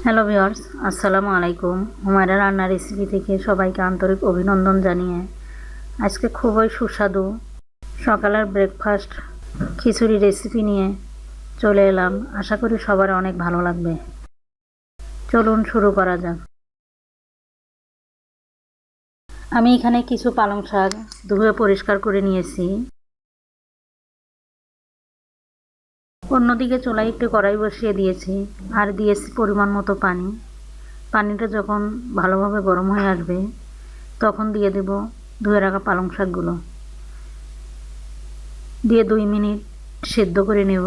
Hello viewers আসসালামু আলাইকুম হুমায়রা রান্নার রেসিপি থেকে সবাইকে আন্তরিক অভিনন্দন জানিয়ে আজকে খুবই সুস্বাদু সকালের ব্রেকফাস্ট খিচুড়ি রেসিপি নিয়ে চলে এলাম। আশা করি সবার অনেক ভালো লাগবে। চলুন শুরু করা যাক। আমি এখানে কিছু পালং শাক ধুয়ে পরিষ্কার করে নিয়েছি। অন্যদিকে চুলায় একটু কড়াই বসিয়ে দিয়েছি আর দিয়েছি পরিমাণ মতো পানি। পানিটা যখন ভালোভাবে গরম হয়ে আসবে, তখন দিয়ে দেব ধুয়ে রাখা পালং শাকগুলো। দিয়ে দুই মিনিট সেদ্ধ করে নেব।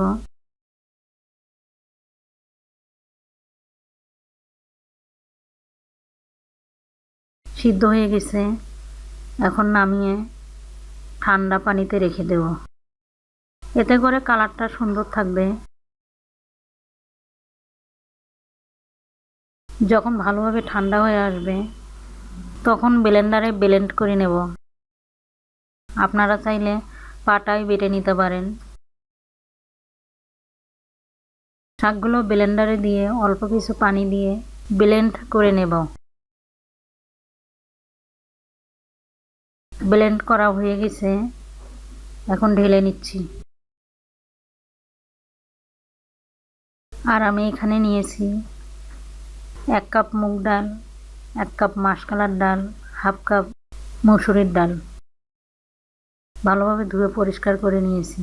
সিদ্ধ হয়ে গেছে। এখন নামিয়ে ঠান্ডা পানিতে রেখে দেব। এতে করে কালারটা সুন্দর থাকবে। যখন ভালোভাবে ঠান্ডা হয়ে আসবে, তখন ব্লেন্ডারে ব্লেন্ড করে নেব। আপনারা চাইলে পাটায় বেটে নিতে পারেন। শাকগুলো ব্লেন্ডারে দিয়ে অল্প কিছু পানি দিয়ে ব্লেন্ড করে নেব। ব্লেন্ড করা হয়ে গেছে। এখন ঢেলে নিচ্ছি। আর আমি এখানে নিয়েছি এক কাপ মুগ ডাল, এক কাপ মাসকালার ডাল, হাফ কাপ মসুরির ডাল। ভালোভাবে ধুয়ে পরিষ্কার করে নিয়েছি।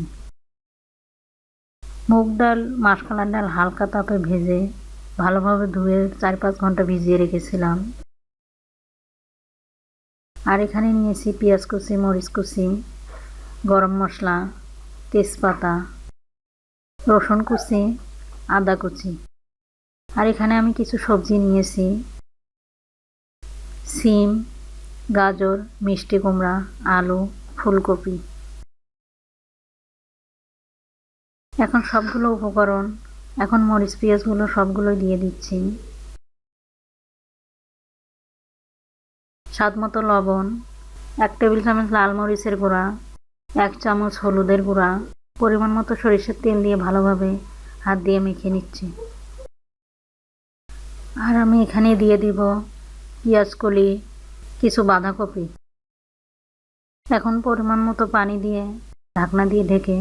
মুগ ডাল, মাসকালার ডাল হালকা তাপে ভেজে ভালোভাবে ধুয়ে চার পাঁচ ঘণ্টা ভিজিয়ে রেখেছিলাম। আর এখানে নিয়েছি পেঁয়াজ কুচি, মরিচ কুচি, গরম মশলা, তেজপাতা, রসুন কুচি আদা কুচি। আর এখানে আমি কিছু সবজি নিয়েছি। সিম, গাজর, মিষ্টি কুমড়া, আলু, ফুলকপি। এখন সবগুলো উপকরণ, এখন মরিচ, পেঁয়াজগুলো সবগুলো দিয়ে দিচ্ছি। স্বাদ মতো লবণ, এক টেবিল চামচ লাল মরিচের গুঁড়া, এক চামচ হলুদের গুঁড়া, পরিমাণ মতো সরিষার তেল দিয়ে ভালোভাবে হাত দিয়ে মেখে নিচ্ছি। আর আমি এখানে দিয়ে দিব পেঁয়াজ কিছু বাঁধাকপি। এখন পরিমাণ মতো পানি দিয়ে ঢাকনা দিয়ে ঢেকে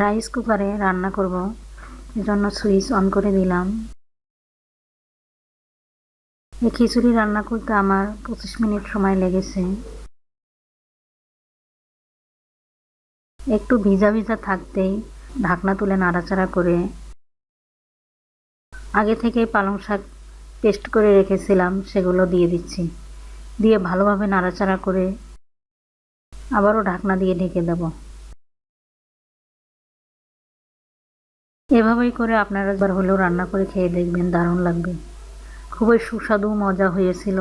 রাইস কুকারে রান্না করব। এজন্য সুইচ অন করে দিলাম। এই খিচুড়ি রান্না করতে আমার পঁচিশ মিনিট সময় লেগেছে। একটু ভিজা ভিজা থাকতেই ঢাকনা তুলে নাড়াচাড়া করে আগে থেকে পালং শাক পেস্ট করে রেখেছিলাম, সেগুলো দিয়ে দিচ্ছি। দিয়ে ভালোভাবে নাড়াচাড়া করে আবারও ঢাকনা দিয়ে ঢেকে দেব। এভাবেই করে আপনারা একবার হলেও রান্না করে খেয়ে দেখবেন, দারুণ লাগবে। খুবই সুস্বাদু, মজা হয়েছিল।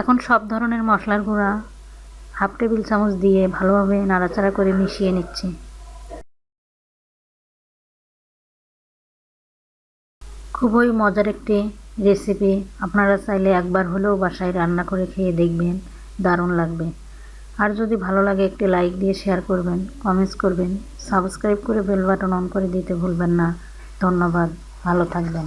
এখন সব ধরনের মশলার গুঁড়া হাফ টেবিল চামচ দিয়ে ভালোভাবে নাড়াচাড়া করে মিশিয়ে নিচ্ছি। খুবই মজার একটি রেসিপি আপনারা চাইলে একবার হলেও বাসায় রান্না করে খেয়ে দেখবেন, দারুণ লাগবে। আর যদি ভালো লাগে একটি লাইক দিয়ে শেয়ার করবেন কমেন্টস করবেন সাবস্ক্রাইব করে বেল বাটন অন করে দিতে ভুলবেন না। ধন্যবাদ, ভালো থাকবেন।